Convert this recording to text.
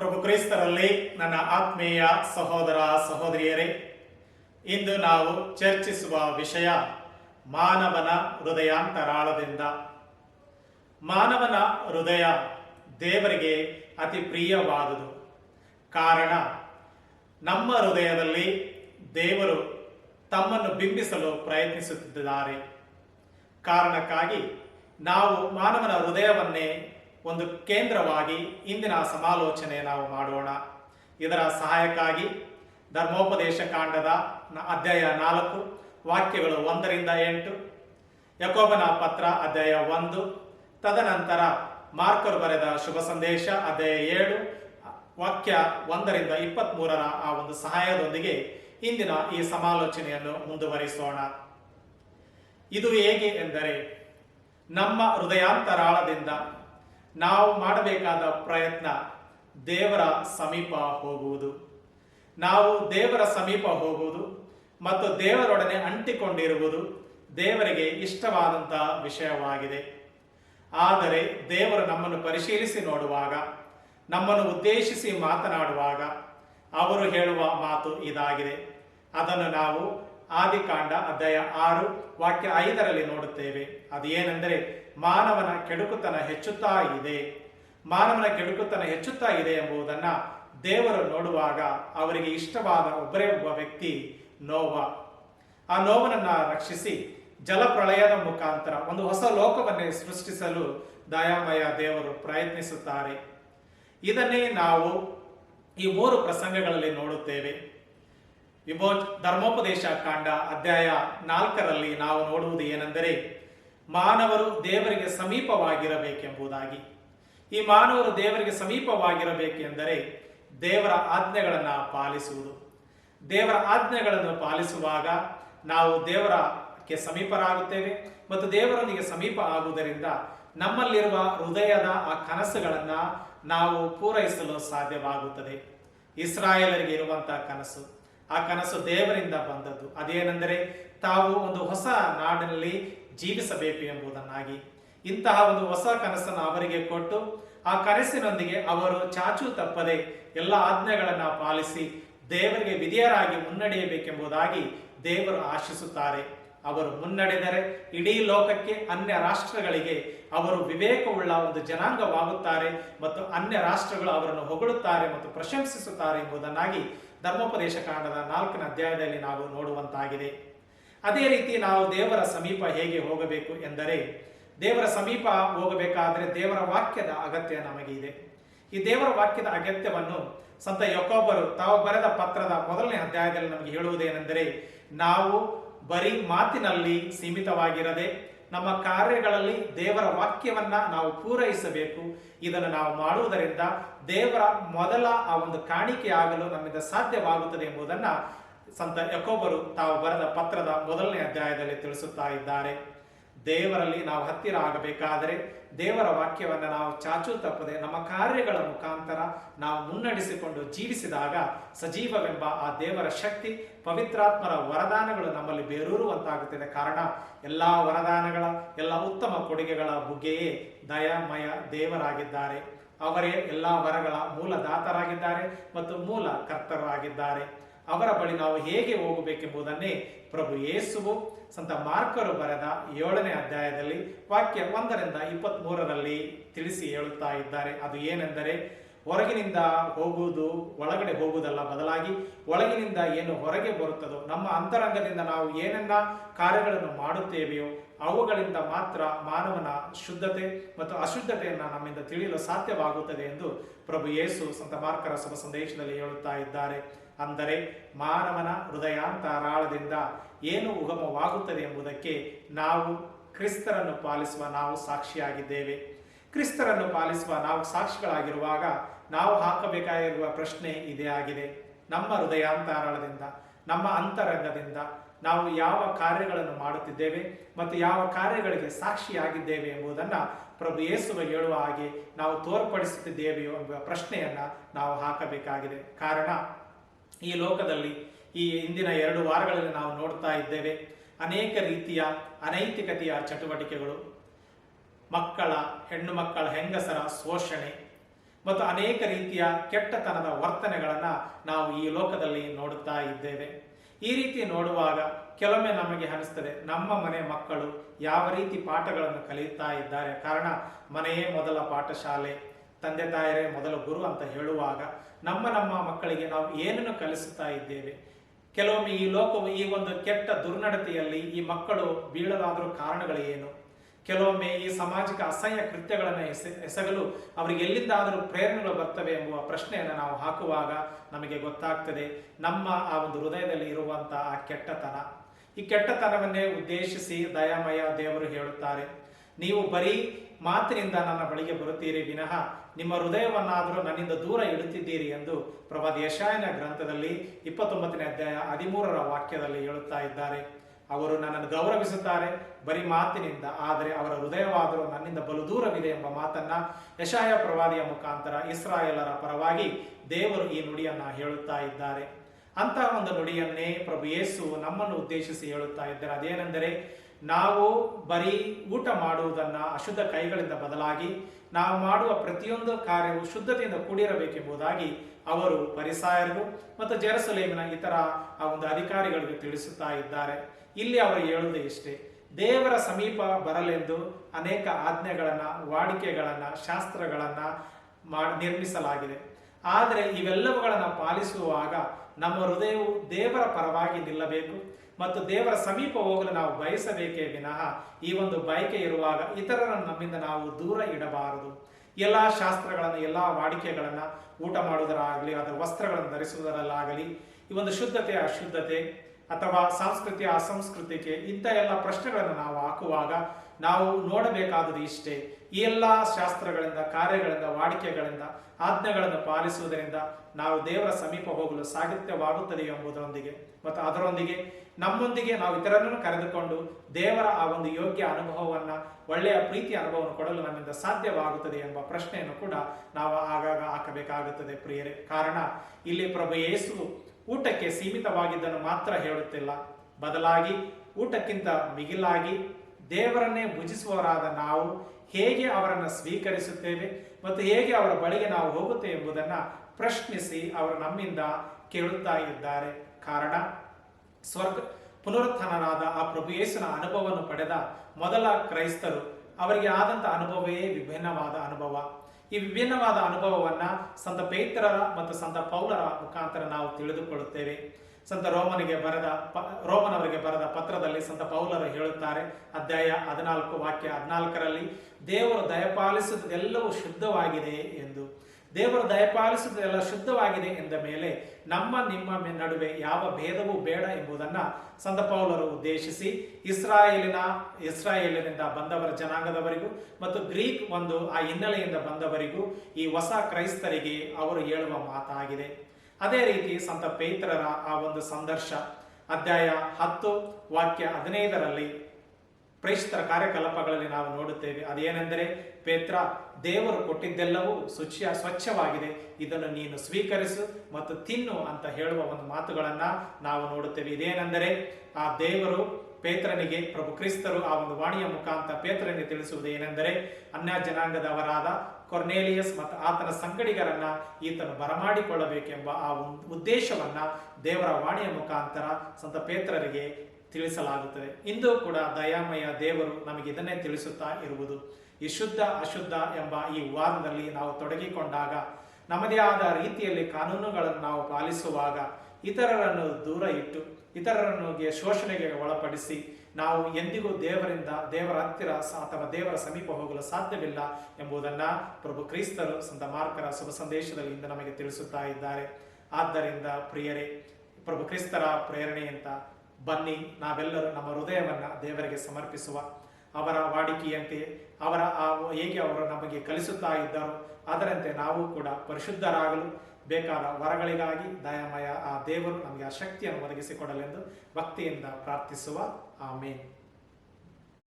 ಪ್ರಭು ಕ್ರೈಸ್ತರಲ್ಲಿ ನನ್ನ ಆತ್ಮೀಯ ಸಹೋದರ ಸಹೋದರಿಯರೇ, ಇಂದು ನಾವು ಚರ್ಚಿಸುವ ವಿಷಯ ಮಾನವನ ಹೃದಯಾಂತರಾಳದಿಂದ. ಮಾನವನ ಹೃದಯ ದೇವರಿಗೆ ಅತಿ ಪ್ರಿಯವಾದುದು. ಕಾರಣ, ನಮ್ಮ ಹೃದಯದಲ್ಲಿ ದೇವರು ತಮ್ಮನ್ನು ಬಿಂಬಿಸಲು ಪ್ರಯತ್ನಿಸುತ್ತಿದ್ದಾರೆ. ಕಾರಣಕ್ಕಾಗಿ ನಾವು ಮಾನವನ ಹೃದಯವನ್ನೇ ಒಂದು ಕೇಂದ್ರವಾಗಿ ಇಂದಿನ ಸಮಾಲೋಚನೆ ನಾವು ಮಾಡೋಣ. ಇದರ ಸಹಾಯಕ್ಕಾಗಿ ಧರ್ಮೋಪದೇಶ ಕಾಂಡದ ಅಧ್ಯಾಯ ನಾಲ್ಕು, ವಾಕ್ಯಗಳು ಒಂದರಿಂದ ಎಂಟು, ಯಕೋಬನ ಪತ್ರ ಅಧ್ಯಾಯ ಒಂದು, ತದನಂತರ ಮಾರ್ಕರ್ ಬರೆದ ಶುಭ ಸಂದೇಶ ಅಧ್ಯಾಯ ಏಳು, ವಾಕ್ಯ ಒಂದರಿಂದ ಇಪ್ಪತ್ತ್ಮೂರರ ಆ ಒಂದು ಸಹಾಯದೊಂದಿಗೆ ಇಂದಿನ ಈ ಸಮಾಲೋಚನೆಯನ್ನು ಮುಂದುವರಿಸೋಣ. ಇದು ಹೇಗೆ ಎಂದರೆ, ನಮ್ಮ ಹೃದಯಾಂತರಾಳದಿಂದ ನಾವು ಮಾಡಬೇಕಾದ ಪ್ರಯತ್ನ ದೇವರ ಸಮೀಪ ಹೋಗುವುದು. ನಾವು ದೇವರ ಸಮೀಪ ಹೋಗುವುದು ಮತ್ತು ದೇವರೊಡನೆ ಅಂಟಿಕೊಂಡಿರುವುದು ದೇವರಿಗೆ ಇಷ್ಟವಾದಂತಹ ವಿಷಯವಾಗಿದೆ. ಆದರೆ ದೇವರು ನಮ್ಮನ್ನು ಪರಿಶೀಲಿಸಿ ನೋಡುವಾಗ, ನಮ್ಮನ್ನು ಉದ್ದೇಶಿಸಿ ಮಾತನಾಡುವಾಗ ಅವರು ಹೇಳುವ ಮಾತು ಇದಾಗಿದೆ. ಅದನ್ನು ನಾವು ಆದಿಕಾಂಡ ಅಧ್ಯಾಯ ಆರು, ವಾಕ್ಯ ಐದರಲ್ಲಿ ನೋಡುತ್ತೇವೆ. ಅದು ಏನೆಂದರೆ ಮಾನವನ ಕೆಡುಕುತನ ಹೆಚ್ಚುತ್ತಾ ಇದೆ. ಮಾನವನ ಕೆಡುಕುತನ ಹೆಚ್ಚುತ್ತಾ ಇದೆ ಎಂಬುದನ್ನ ದೇವರು ನೋಡುವಾಗ ಅವರಿಗೆ ಇಷ್ಟವಾದ ಒಬ್ಬರೇ ಒಬ್ಬ ವ್ಯಕ್ತಿ ನೋವ. ಆ ನೋವನನ್ನ ರಕ್ಷಿಸಿ ಜಲಪ್ರಳಯದ ಮುಖಾಂತರ ಒಂದು ಹೊಸ ಲೋಕವನ್ನೇ ಸೃಷ್ಟಿಸಲು ದಯಾಮಯ ದೇವರು ಪ್ರಯತ್ನಿಸುತ್ತಾರೆ. ಇದನ್ನೇ ನಾವು ಈ ಮೂರು ಪ್ರಸಂಗಗಳಲ್ಲಿ ನೋಡುತ್ತೇವೆ. ವಿಮೋ ಧರ್ಮೋಪದೇಶ ಕಾಂಡ ಅಧ್ಯಾಯ ನಾಲ್ಕರಲ್ಲಿ ನಾವು ನೋಡುವುದು ಏನೆಂದರೆ ಮಾನವರು ದೇವರಿಗೆ ಸಮೀಪವಾಗಿರಬೇಕೆಂಬುದಾಗಿ. ಈ ಮಾನವರು ದೇವರಿಗೆ ಸಮೀಪವಾಗಿರಬೇಕೆಂದರೆ ದೇವರ ಆಜ್ಞೆಗಳನ್ನು ಪಾಲಿಸುವುದು. ದೇವರ ಆಜ್ಞೆಗಳನ್ನು ಪಾಲಿಸುವಾಗ ನಾವು ದೇವರಕ್ಕೆ ಸಮೀಪರಾಗುತ್ತೇವೆ ಮತ್ತು ದೇವರೊಂದಿಗೆ ಸಮೀಪ ಆಗುವುದರಿಂದ ನಮ್ಮಲ್ಲಿರುವ ಹೃದಯದ ಆ ಕನಸುಗಳನ್ನು ನಾವು ಪೂರೈಸಲು ಸಾಧ್ಯವಾಗುತ್ತದೆ. ಇಸ್ರಾಯೇಲರಿಗೆ ಇರುವಂತಹ ಕನಸು. ಆ ಕನಸು ದೇವರಿಂದ ಬಂದದ್ದು. ಅದೇನೆಂದರೆ ತಾವು ಒಂದು ಹೊಸ ನಾಡಿನಲ್ಲಿ ಜೀವಿಸಬೇಕು ಎಂಬುದನ್ನಾಗಿ ಇಂತಹ ಒಂದು ಹೊಸ ಕನಸನ್ನು ಅವರಿಗೆ ಕೊಟ್ಟು ಆ ಕನಸಿನೊಂದಿಗೆ ಅವರು ಚಾಚು ತಪ್ಪದೆ ಎಲ್ಲ ಆಜ್ಞೆಗಳನ್ನು ಪಾಲಿಸಿ ದೇವರಿಗೆ ವಿಧಿಯರಾಗಿ ಮುನ್ನಡೆಯಬೇಕೆಂಬುದಾಗಿ ದೇವರು ಆಶಿಸುತ್ತಾರೆ. ಅವರು ಮುನ್ನಡೆದರೆ ಇಡೀ ಲೋಕಕ್ಕೆ ಅನ್ಯ ರಾಷ್ಟ್ರಗಳಿಗೆ ಅವರು ವಿವೇಕವುಳ್ಳ ಒಂದು ಜನಾಂಗವಾಗುತ್ತಾರೆ ಮತ್ತು ಅನ್ಯ ರಾಷ್ಟ್ರಗಳು ಅವರನ್ನು ಹೊಗಳುತ್ತಾರೆ ಮತ್ತು ಪ್ರಶಂಸಿಸುತ್ತಾರೆ ಎಂಬುದನ್ನಾಗಿ ಧರ್ಮೋಪದೇಶ ಕಾಂಡದ ನಾಲ್ಕನೇ ಅಧ್ಯಾಯದಲ್ಲಿ ನಾವು ನೋಡುವಂತಾಗಿದೆ. ಅದೇ ರೀತಿ ನಾವು ದೇವರ ಸಮೀಪ ಹೇಗೆ ಹೋಗಬೇಕು ಎಂದರೆ, ದೇವರ ಸಮೀಪ ಹೋಗಬೇಕಾದರೆ ದೇವರ ವಾಕ್ಯದ ಅಗತ್ಯ ನಮಗೆ ಇದೆ. ಈ ದೇವರ ವಾಕ್ಯದ ಅಗತ್ಯವನ್ನು ಸಂತ ಯೊಕ್ಕೊಬ್ಬರು ತಾವು ಬರೆದ ಪತ್ರದ ಮೊದಲನೇ ಅಧ್ಯಾಯದಲ್ಲಿ ನಮಗೆ ಹೇಳುವುದೇನೆಂದರೆ, ನಾವು ಬರೀ ಮಾತಿನಲ್ಲಿ ಸೀಮಿತವಾಗಿರದೆ, ನಮ್ಮ ಕಾರ್ಯಗಳಲ್ಲಿ ದೇವರ ವಾಕ್ಯವನ್ನ ನಾವು ಪೂರೈಸಬೇಕು. ಇದನ್ನು ನಾವು ಮಾಡುವುದರಿಂದ ದೇವರ ಮೊದಲ ಆ ಒಂದು ಕಾಣಿಕೆಯಾಗಲು ನಮ್ಮಿಂದ ಸಾಧ್ಯವಾಗುತ್ತದೆ ಎಂಬುದನ್ನ ಸಂತ ಯಕೋಬರು ತಾವು ಬರೆದ ಪತ್ರದ ಮೊದಲನೇ ಅಧ್ಯಾಯದಲ್ಲಿ ತಿಳಿಸುತ್ತಾ ಇದ್ದಾರೆ. ದೇವರಲ್ಲಿ ನಾವು ಹತ್ತಿರ ಆಗಬೇಕಾದರೆ ದೇವರ ವಾಕ್ಯವನ್ನು ನಾವು ಚಾಚು ತಪ್ಪದೆ ನಮ್ಮ ಕಾರ್ಯಗಳ ಮುಖಾಂತರ ನಾವು ಮುನ್ನಡೆಸಿಕೊಂಡು ಜೀವಿಸಿದಾಗ ಸಜೀವವೆಂಬ ಆ ದೇವರ ಶಕ್ತಿ, ಪವಿತ್ರಾತ್ಮರ ವರದಾನಗಳು ನಮ್ಮಲ್ಲಿ ಬೇರೂರುವಂತಾಗುತ್ತದೆ. ಕಾರಣ ಎಲ್ಲ ವರದಾನಗಳ, ಎಲ್ಲ ಉತ್ತಮ ಕೊಡುಗೆಗಳ ಬುಗ್ಗೆಯೇ ದಯಾಮಯ ದೇವರಾಗಿದ್ದಾರೆ. ಅವರೇ ಎಲ್ಲ ವರಗಳ ಮೂಲದಾತರಾಗಿದ್ದಾರೆ ಮತ್ತು ಮೂಲ ಕರ್ತರಾಗಿದ್ದಾರೆ. ಅವರ ಬಳಿ ನಾವು ಹೇಗೆ ಹೋಗಬೇಕೆಂಬುದನ್ನೇ ಪ್ರಭು ಯೇಸುವು ಸಂತ ಮಾರ್ಕರು ಬರೆದ ಏಳನೇ ಅಧ್ಯಾಯದಲ್ಲಿ ವಾಕ್ಯ ಒಂದರಿಂದ ಇಪ್ಪತ್ತ್ ಮೂರರಲ್ಲಿ ತಿಳಿಸಿ ಹೇಳುತ್ತಾ ಇದ್ದಾರೆ. ಅದು ಏನೆಂದರೆ, ಹೊರಗಿನಿಂದ ಹೋಗುವುದು, ಒಳಗಡೆ ಹೋಗುವುದಲ್ಲ ಬದಲಾಗಿ, ಒಳಗಿನಿಂದ ಏನು ಹೊರಗೆ ಬರುತ್ತದೋ, ನಮ್ಮ ಅಂತರಂಗದಿಂದ ನಾವು ಏನೆಲ್ಲ ಕಾರ್ಯಗಳನ್ನು ಮಾಡುತ್ತೇವೆಯೋ, ಅವುಗಳಿಂದ ಮಾತ್ರ ಮಾನವನ ಶುದ್ಧತೆ ಮತ್ತು ಅಶುದ್ಧತೆಯನ್ನು ನಮ್ಮಿಂದ ತಿಳಿಯಲು ಸಾಧ್ಯವಾಗುತ್ತದೆ ಎಂದು ಪ್ರಭು ಯೇಸು ಸಂತ ಮಾರ್ಕರ ಸಂದೇಶದಲ್ಲಿ ಹೇಳುತ್ತಾ ಇದ್ದಾರೆ. ಅಂದರೆ ಮಾನವನ ಹೃದಯಾಂತರಾಳದಿಂದ ಏನು ಉಗಮವಾಗುತ್ತದೆ ಎಂಬುದಕ್ಕೆ ನಾವು ಕ್ರಿಸ್ತರನ್ನು ಪಾಲಿಸುವ ನಾವು ಸಾಕ್ಷಿಯಾಗಿದ್ದೇವೆ. ಕ್ರಿಸ್ತರನ್ನು ಪಾಲಿಸುವ ನಾವು ಸಾಕ್ಷಿಗಳಾಗಿರುವಾಗ ನಾವು ಹಾಕಬೇಕಾಗಿರುವ ಪ್ರಶ್ನೆ ಇದೇ ಆಗಿದೆ. ನಮ್ಮ ಹೃದಯಾಂತರಾಳದಿಂದ, ನಮ್ಮ ಅಂತರಂಗದಿಂದ ನಾವು ಯಾವ ಕಾರ್ಯಗಳನ್ನು ಮಾಡುತ್ತಿದ್ದೇವೆ ಮತ್ತು ಯಾವ ಕಾರ್ಯಗಳಿಗೆ ಸಾಕ್ಷಿಯಾಗಿದ್ದೇವೆ ಎಂಬುದನ್ನು ಪ್ರಭು ಯೇಸುವ ಹೇಳುವ ಹಾಗೆ ನಾವು ತೋರ್ಪಡಿಸುತ್ತಿದ್ದೇವೆಯೋ ಎಂಬ ಪ್ರಶ್ನೆಯನ್ನು ನಾವು ಹಾಕಬೇಕಾಗಿದೆ. ಕಾರಣ ಈ ಲೋಕದಲ್ಲಿ ಈ ಹಿಂದಿನ ಎರಡು ವಾರಗಳಲ್ಲಿ ನಾವು ನೋಡ್ತಾ ಇದ್ದೇವೆ ಅನೇಕ ರೀತಿಯ ಅನೈತಿಕತೆಯ ಚಟುವಟಿಕೆಗಳು. ಮಕ್ಕಳ, ಹೆಣ್ಣು ಮಕ್ಕಳ ಹೆಂಗಸರ ಶೋಷಣೆ ಮತ್ತು ಅನೇಕ ರೀತಿಯ ಕೆಟ್ಟತನದ ವರ್ತನೆಗಳನ್ನು ನಾವು ಈ ಲೋಕದಲ್ಲಿ ನೋಡುತ್ತಾ ಇದ್ದೇವೆ. ಈ ರೀತಿ ನೋಡುವಾಗ ಕೆಲವೊಮ್ಮೆ ನಮಗೆ ಅನಿಸ್ತದೆ, ನಮ್ಮ ಮನೆ ಮಕ್ಕಳು ಯಾವ ರೀತಿ ಪಾಠಗಳನ್ನು ಕಲಿಯುತ್ತಾ ಇದ್ದಾರೆ. ಕಾರಣ ಮನೆಯೇ ಮೊದಲ ಪಾಠಶಾಲೆ. ತಂದೆ ತಾಯರೇ, ಮೊದಲ ಗುರು ಅಂತ ಹೇಳುವಾಗ ನಮ್ಮ ನಮ್ಮ ಮಕ್ಕಳಿಗೆ ನಾವು ಏನನ್ನು ಕಲಿಸುತ್ತಾ ಇದ್ದೇವೆ? ಕೆಲವೊಮ್ಮೆ ಈ ಲೋಕವು ಈ ಒಂದು ಕೆಟ್ಟ ದುರ್ನಡತೆಯಲ್ಲಿ ಈ ಮಕ್ಕಳು ಬೀಳಲಾದರೂ ಕಾರಣಗಳು ಏನು ಕೆಲವೊಮ್ಮೆ ಈ ಸಾಮಾಜಿಕ ಅಸಹ್ಯ ಕೃತ್ಯಗಳನ್ನು ಎಸೆ, ಎಸಗಲು ಅವರಿಗೆ ಎಲ್ಲಿಂದಾದರೂ ಪ್ರೇರಣೆಗಳು ಬರ್ತವೆ ಎಂಬುವ ಪ್ರಶ್ನೆಯನ್ನು ನಾವು ಹಾಕುವಾಗ ನಮಗೆ ಗೊತ್ತಾಗ್ತದೆ, ನಮ್ಮ ಆ ಒಂದು ಹೃದಯದಲ್ಲಿ ಇರುವಂತಹ ಆ ಕೆಟ್ಟತನ. ಈ ಕೆಟ್ಟತನವನ್ನೇ ಉದ್ದೇಶಿಸಿ ದಯಾಮಯ ದೇವರು ಹೇಳುತ್ತಾರೆ, ನೀವು ಬರೀ ಮಾತಿನಿಂದ ನನ್ನ ಬಳಿಗೆ ಬರುತ್ತೀರಿ, ವಿನಃ ನಿಮ್ಮ ಹೃದಯವನ್ನಾದರೂ ನನ್ನಿಂದ ದೂರ ಇಡುತ್ತಿದ್ದೀರಿ ಎಂದು ಪ್ರವಾದ ಯಶಾಯನ ಗ್ರಂಥದಲ್ಲಿ ಇಪ್ಪತ್ತೊಂಬತ್ತನೇ ಅಧ್ಯಾಯ ಹದಿಮೂರರ ವಾಕ್ಯದಲ್ಲಿ ಹೇಳುತ್ತಾ ಇದ್ದಾರೆ. ಅವರು ನನ್ನನ್ನು ಗೌರವಿಸುತ್ತಾರೆ, ಬರೀ ಮಾತಿನಿಂದ, ಆದರೆ ಅವರ ಹೃದಯವಾದರೂ ನನ್ನಿಂದ ಬಲು ದೂರವಿದೆ ಎಂಬ ಮಾತನ್ನ ಯಶಾಯ ಪ್ರವಾದಿಯ ಮುಖಾಂತರ ಇಸ್ರಾಯೇಲರ ಪರವಾಗಿ ದೇವರು ಈ ನುಡಿಯನ್ನ ಹೇಳುತ್ತಾ ಇದ್ದಾರೆ. ಅಂತಹ ಒಂದು ನುಡಿಯನ್ನೇ ಪ್ರಭು ಯೇಸು ನಮ್ಮನ್ನು ಉದ್ದೇಶಿಸಿ ಹೇಳುತ್ತಾ ಇದ್ದಾರೆ. ಅದೇನೆಂದರೆ, ನಾವು ಬರೀ ಊಟ ಮಾಡುವುದನ್ನ ಅಶುದ್ಧ ಕೈಗಳಿಂದ ಬದಲಾಗಿ ನಾವು ಮಾಡುವ ಪ್ರತಿಯೊಂದು ಕಾರ್ಯವು ಶುದ್ಧತೆಯಿಂದ ಕೂಡಿರಬೇಕೆಂಬುದಾಗಿ ಅವರು ಪರಿಸಾಯರಿಗೂ ಮತ್ತು ಜೆರಸಲೇಮಿನ ಇತರ ಆ ಒಂದು ಅಧಿಕಾರಿಗಳಿಗೆ ತಿಳಿಸುತ್ತಾ ಇದ್ದಾರೆ. ಇಲ್ಲಿ ಅವರು ಹೇಳುವುದೇ ಇಷ್ಟೇ, ದೇವರ ಸಮೀಪ ಬರಲೆಂದು ಅನೇಕ ಆಜ್ಞೆಗಳನ್ನು, ವಾಡಿಕೆಗಳನ್ನು, ಶಾಸ್ತ್ರಗಳನ್ನು ಮಾಡಿ ನಿರ್ಮಿಸಲಾಗಿದೆ. ಆದರೆ ಇವೆಲ್ಲವುಗಳನ್ನು ಪಾಲಿಸುವಾಗ ನಮ್ಮ ಹೃದಯವು ದೇವರ ಪರವಾಗಿ ನಿಲ್ಲಬೇಕು. ಮತ್ತು ದೇವರ ಸಮೀಪ ಹೋಗಲು ನಾವು ಬಯಸಬೇಕೇ ವಿನಃ ಈ ಒಂದು ಬಯಕೆ ಇರುವಾಗ ಇತರರನ್ನು ನಮ್ಮಿಂದ ನಾವು ದೂರ ಇಡಬಾರದು. ಎಲ್ಲ ಶಾಸ್ತ್ರಗಳನ್ನು, ಎಲ್ಲ ವಾಡಿಕೆಗಳನ್ನು ಊಟ ಮಾಡುವುದರಾಗಲಿ, ಅದರ ವಸ್ತ್ರಗಳನ್ನು ಧರಿಸುವುದರಲ್ಲಾಗಲಿ, ಈ ಒಂದು ಶುದ್ಧತೆ, ಅಶುದ್ಧತೆ ಅಥವಾ ಸಂಸ್ಕೃತಿ, ಅಸಂಸ್ಕೃತಿಗೆ ಇಂಥ ಎಲ್ಲ ಪ್ರಶ್ನೆಗಳನ್ನು ನಾವು ಹಾಕುವಾಗ ನಾವು ನೋಡಬೇಕಾದದ್ದು ಇಷ್ಟೇ. ಈ ಎಲ್ಲ ಶಾಸ್ತ್ರಗಳಿಂದ, ಕಾರ್ಯಗಳಿಂದ, ವಾಡಿಕೆಗಳಿಂದ, ಆಜ್ಞೆಗಳನ್ನು ಪಾಲಿಸುವುದರಿಂದ ನಾವು ದೇವರ ಸಮೀಪ ಹೋಗಲು ಸಾಗಿತ್ಯವಾಗುತ್ತದೆ ಎಂಬುದರೊಂದಿಗೆ ಮತ್ತು ಅದರೊಂದಿಗೆ ನಮ್ಮೊಂದಿಗೆ ನಾವು ಇತರರನ್ನು ಕರೆದುಕೊಂಡು ದೇವರ ಆ ಒಂದು ಯೋಗ್ಯ ಅನುಭವವನ್ನು, ಒಳ್ಳೆಯ ಪ್ರೀತಿ ಅನುಭವವನ್ನು ಕೊಡಲು ನಮ್ಮಿಂದ ಸಾಧ್ಯವಾಗುತ್ತದೆ ಎಂಬ ಪ್ರಶ್ನೆಯನ್ನು ಕೂಡ ನಾವು ಆಗಾಗ ಹಾಕಬೇಕಾಗುತ್ತದೆ ಪ್ರಿಯರೇ. ಕಾರಣ, ಇಲ್ಲಿ ಪ್ರಭು ಯೇಸು ಊಟಕ್ಕೆ ಸೀಮಿತವಾಗಿದ್ದನ್ನು ಮಾತ್ರ ಹೇಳುತ್ತಿಲ್ಲ. ಬದಲಾಗಿ ಊಟಕ್ಕಿಂತ ಮಿಗಿಲಾಗಿ ದೇವರನ್ನೇ ಭುಜಿಸುವವರಾದ ನಾವು ಹೇಗೆ ಅವರನ್ನು ಸ್ವೀಕರಿಸುತ್ತೇವೆ ಮತ್ತು ಹೇಗೆ ಅವರ ಬಳಿಗೆ ನಾವು ಹೋಗುತ್ತೇವೆ ಎಂಬುದನ್ನು ಪ್ರಶ್ನಿಸಿ ಅವರು ನಮ್ಮಿಂದ ಕೇಳುತ್ತಾ ಇದ್ದಾರೆ. ಕಾರಣ, ಸ್ವರ್ಗ, ಪುನರುತ್ಥಾನನಾದ ಆ ಪ್ರಭು ಯೇಸುನ ಅನುಭವವನ್ನು ಪಡೆದ ಮೊದಲ ಕ್ರೈಸ್ತರು ಅವರಿಗೆ ಆದಂತ ಅನುಭವವೇ ವಿಭಿನ್ನವಾದ ಅನುಭವ. ಈ ವಿಭಿನ್ನವಾದ ಅನುಭವವನ್ನು ಸಂತ ಪೇತ್ರರ ಮತ್ತು ಸಂತ ಪೌಲರ ಮುಖಾಂತರ ನಾವು ತಿಳಿದುಕೊಳ್ಳುತ್ತೇವೆ. ಸಂತ ರೋಮನಿಗೆ ಬರೆದ ಪ, ರೋಮನವರಿಗೆ ಬರೆದ ಪತ್ರದಲ್ಲಿ ಸಂತ ಪೌಲರು ಹೇಳುತ್ತಾರೆ, ಅಧ್ಯಾಯ ಹದಿನಾಲ್ಕು, ವಾಕ್ಯ ಹದಿನಾಲ್ಕರಲ್ಲಿ, ದೇವರು ದಯಪಾಲಿಸುವುದೆಲ್ಲವೂ ಶುದ್ಧವಾಗಿದೆ ಎಂದು. ದೇವರು ದಯಪಾಲಿಸುವುದೆಲ್ಲ ಶುದ್ಧವಾಗಿದೆ ಎಂದ ಮೇಲೆ, ನಮ್ಮ ನಿಮ್ಮ ನಡುವೆ ಯಾವ ಭೇದವೂ ಬೇಡ ಎಂಬುದನ್ನ ಸಂತ ಪೌಲರು ಉದ್ದೇಶಿಸಿ, ಇಸ್ರಾಯೇಲಿನ, ಇಸ್ರಾಯೇಲಿನಿಂದ ಬಂದವರ ಜನಾಂಗದವರಿಗೂ ಮತ್ತು ಗ್ರೀಕ್ ಒಂದು ಆ ಹಿನ್ನೆಲೆಯಿಂದ ಬಂದವರಿಗೂ ಈ ಹೊಸ ಕ್ರೈಸ್ತರಿಗೆ ಅವರು ಹೇಳುವ ಮಾತಾಗಿದೆ. ಅದೇ ರೀತಿ ಸಂತ ಪೇತ್ರರ ಆ ಒಂದು ಸಂದರ್ಶ, ಅಧ್ಯಾಯ ಹತ್ತು, ವಾಕ್ಯ ಹದಿನೈದರಲ್ಲಿ ಪ್ರೇಷಿತರ ಕಾರ್ಯಕಲಾಪಗಳಲ್ಲಿ ನಾವು ನೋಡುತ್ತೇವೆ. ಅದೇನೆಂದರೆ, ಪೇತ್ರ, ದೇವರು ಕೊಟ್ಟಿದ್ದೆಲ್ಲವೂ ಶುಚಿಯ, ಸ್ವಚ್ಛವಾಗಿದೆ. ಇದನ್ನು ನೀನು ಸ್ವೀಕರಿಸು ಮತ್ತು ತಿನ್ನು ಅಂತ ಹೇಳುವ ಒಂದು ಮಾತುಗಳನ್ನು ನಾವು ನೋಡುತ್ತೇವೆ. ಇದೇನೆಂದರೆ, ಆ ದೇವರು ಪೇತ್ರನಿಗೆ, ಪ್ರಭು ಕ್ರಿಸ್ತರು ಆ ಒಂದು ವಾಣಿಯ ಮುಖಾಂತರ ಪೇತ್ರನಿಗೆ ತಿಳಿಸುವುದು ಏನೆಂದರೆ ಅನ್ಯ ಜನಾಂಗದವರಾದ ಕೊರ್ನೇಲಿಯಸ್ ಮತ್ತು ಆತನ ಸಂಗಡಿಗರನ್ನ ಈತನು ಬರಮಾಡಿಕೊಳ್ಳಬೇಕೆಂಬ ಆ ಉದ್ದೇಶವನ್ನ ದೇವರ ವಾಣಿಯ ಮುಖಾಂತರ ಸಂತ ಪೇತ್ರರಿಗೆ ತಿಳಿಸಲಾಗುತ್ತದೆ. ಇಂದು ಕೂಡ ದಯಾಮಯ ದೇವರು ನಮಗೆ ಇದನ್ನೇ ತಿಳಿಸುತ್ತಾ ಇರುವುದು. ಈ ಶುದ್ಧ, ಅಶುದ್ಧ ಎಂಬ ಈ ವಾದದಲ್ಲಿ ನಾವು ತೊಡಗಿಕೊಂಡಾಗ ನಮ್ಮದೇ ಆದ ರೀತಿಯಲ್ಲಿ ಕಾನೂನುಗಳನ್ನು ನಾವು ಪಾಲಿಸುವಾಗ ಇತರರನ್ನು ದೂರ ಇಟ್ಟು, ಇತರರನ್ನು ಶೋಷಣೆಗೆ ಒಳಪಡಿಸಿ ನಾವು ಎಂದಿಗೂ ದೇವರಿಂದ, ದೇವರ ಹತ್ತಿರ ಅಥವಾ ದೇವರ ಸಮೀಪ ಹೋಗಲು ಸಾಧ್ಯವಿಲ್ಲ ಎಂಬುದನ್ನು ಪ್ರಭು ಕ್ರೈಸ್ತರು ಸಂತ ಮಾರ್ಕರ ಶುಭ ಸಂದೇಶದಲ್ಲಿ ಇಂದು ನಮಗೆ ತಿಳಿಸುತ್ತಾ ಇದ್ದಾರೆ. ಆದ್ದರಿಂದ ಪ್ರಿಯರೇ, ಪ್ರಭು ಕ್ರಿಸ್ತರ ಪ್ರೇರಣೆಯಂತ ಬನ್ನಿ, ನಾವೆಲ್ಲರೂ ನಮ್ಮ ಹೃದಯವನ್ನು ದೇವರಿಗೆ ಸಮರ್ಪಿಸುವ, ಅವರ ವಾಡಿಕೆಯಂತೆ, ಅವರ, ಆ, ಹೇಗೆ ಅವರು ನಮಗೆ ಕಲಿಸುತ್ತಾ ಇದ್ದಾರೋ ಅದರಂತೆ ನಾವು ಕೂಡ ಪರಿಶುದ್ಧರಾಗಲು ಬೇಕಾದ ವರಗಳಿಗಾಗಿ ದಯಾಮಯ ಆ ದೇವರು ನಮಗೆ ಆ ಶಕ್ತಿಯನ್ನು ಒದಗಿಸಿಕೊಡಲೆಂದು ಭಕ್ತಿಯಿಂದ ಪ್ರಾರ್ಥಿಸುವ Amen.